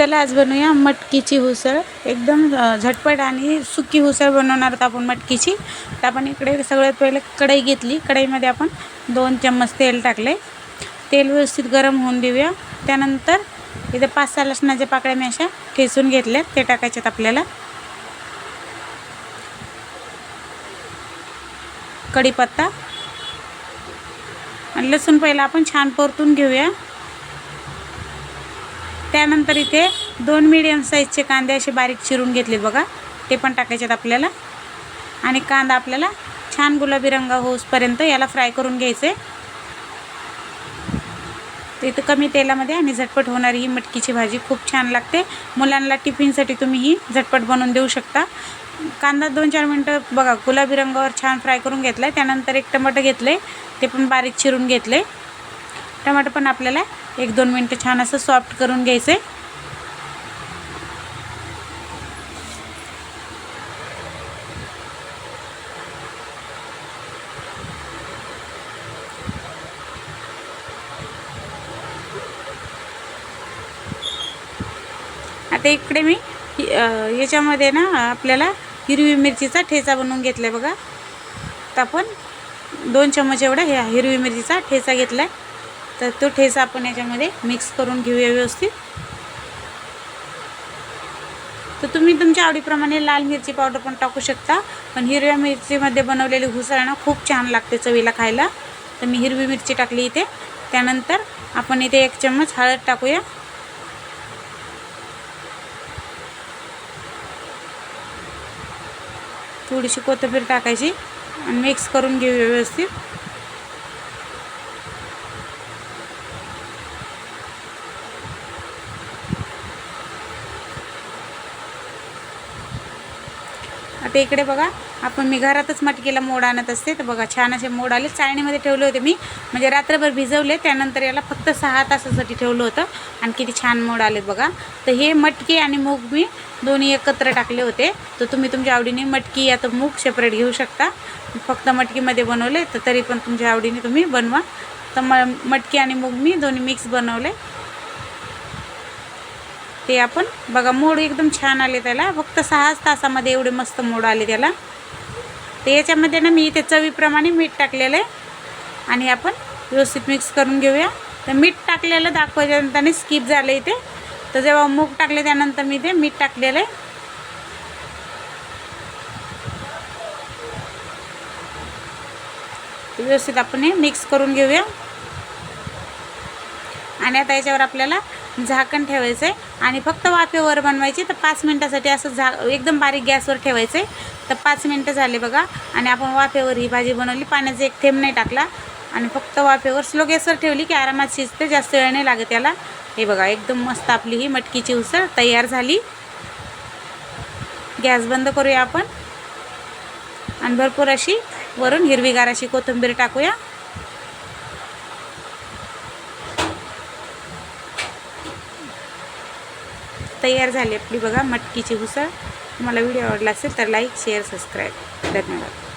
चला आज बनवूया. मटकीची उसळ. एकदम झटपट आणि सुकी उसळ बनवणार आहोत आपण मटकीची. तर आपण इकडे सगळ्यात पहिले कढई घेतली. कढईमध्ये आपण दोन चम्मच तेल टाकले तेल व्यवस्थित गरम होऊन देऊया. त्यानंतर इथे पाच सहा लसणाच्या पाकळ्या मी अशा ठेचून घेतल्यात. ते टाकायच्यात आपल्याला. कढीपत्ता. आणि लसूण पहिला आपण छान परतून घेऊया. त्यानंतर इथे दोन मीडियम साईजचे कांदे असे बारीक चिरून घेतले बघा. ते पण टाकायचे आपल्याला. आणि कांदा आपल्याला छान गुलाबी रंग होऊसपर्यंत याला फ्राय करून घ्यायचे. तर इथं कमी तेलामध्ये आणि झटपट होणारी ही मटकीची भाजी खूप छान लागते. मुलांना टिफिनसाठी तुम्ही ही झटपट बनवून देऊ शकता. कांदा दोन चार मिनटं बघा गुलाबी रंगावर छान फ्राय करून घेतला आहे त्यानंतर एक टमाटर घेतले ते पण बारीक चिरून घेतले टमाटर पण आपल्याला एक दोन मिनटं छान असं सॉफ्ट करून घ्यायचं. आहे आता इकडे मी याच्यामध्ये ना आपल्याला हिरवी मिरचीचा ठेचा बनवून घेतला आहे बघा. तर आपण दोन चम्मच एवढा ह्या हिरवी मिरचीचा ठेचा घेतला आहे तर तो ठेचा आपण याच्यामध्ये मिक्स करून घेऊया व्यवस्थित. तर तुम्ही तुमच्या आवडीप्रमाणे लाल मिरची पावडर पण टाकू शकता. पण हिरव्या मिरचीमध्ये बनवलेली घुसळ ना खूप छान लागते चवीला खायला. तर मी हिरवी मिरची टाकली इथे. त्यानंतर आपण इथे एक चम्मच हळद टाकूया. थोडीशी कोथिंबीर टाकायची. आणि मिक्स करून घेऊया व्यवस्थित. आता इकडे बघा आपण मी घरातच मटकीला मोड आणत असते तर बघा छान असे मोड आले. चाळणीमध्ये ठेवले होते मी. म्हणजे रात्रभर भिजवले त्यानंतर याला फक्त सहा तासासाठी ठेवलं होतं. आणि किती छान मोड आले बघा. तर हे मटकी आणि मूग मी दोन्ही एकत्र टाकले होते. तर तुम्ही तुमच्या आवडीने मटकी या तर मूग सेपरेट घेऊ शकता. फक्त मटकीमध्ये बनवले तर तरी पण तुमच्या आवडीने तुम्ही बनवा. तर म मटकी आणि मूग मी दोन्ही मिक्स बनवले. ते आपण. बघा मोड एकदम छान आले त्याला. फक्त सहाच तासामध्ये एवढे मस्त मोड आले त्याला. तर याच्यामध्ये ना मी इथे चवीप्रमाणे मीठ टाकलेलं आहे. आणि आपण व्यवस्थित मिक्स करून घेऊया. तर मीठ टाकलेलं दाखवायच्यानंतर स्किप झालं इथे. तर जेव्हा मूग टाकले त्यानंतर मी ते मीठ टाकलेलं आहे. व्यवस्थित आपण हे मिक्स करून घेऊया. आणि आता याच्यावर आपल्याला झाकण ठेवायचं आहे आणि फक्त वाफेवर बनवायची. तर पाच मिनटासाठी असं झा एकदम बारीक गॅसवर ठेवायचं आहे तर पाच मिनटं झाले बघा. आणि आपण वाफेवर ही भाजी बनवली. पाण्याचा एक थेंब नाही टाकला. आणि फक्त वाफेवर स्लो गॅसवर ठेवली की आरामात शिजते. जास्त वेळ नाही लागत याला. हे बघा एकदम मस्त आपली ही मटकीची उसळ तयार झाली. गॅस बंद करूया आपण. आणि भरपूर अशी वरून हिरवीगार अशी कोथिंबीर टाकूया. तयार झाली आपली बघा मटकीची उसळ. तुम्हाला व्हिडिओ आवडला असेल तर लाईक शेअर सबस्क्राईब धन्यवाद.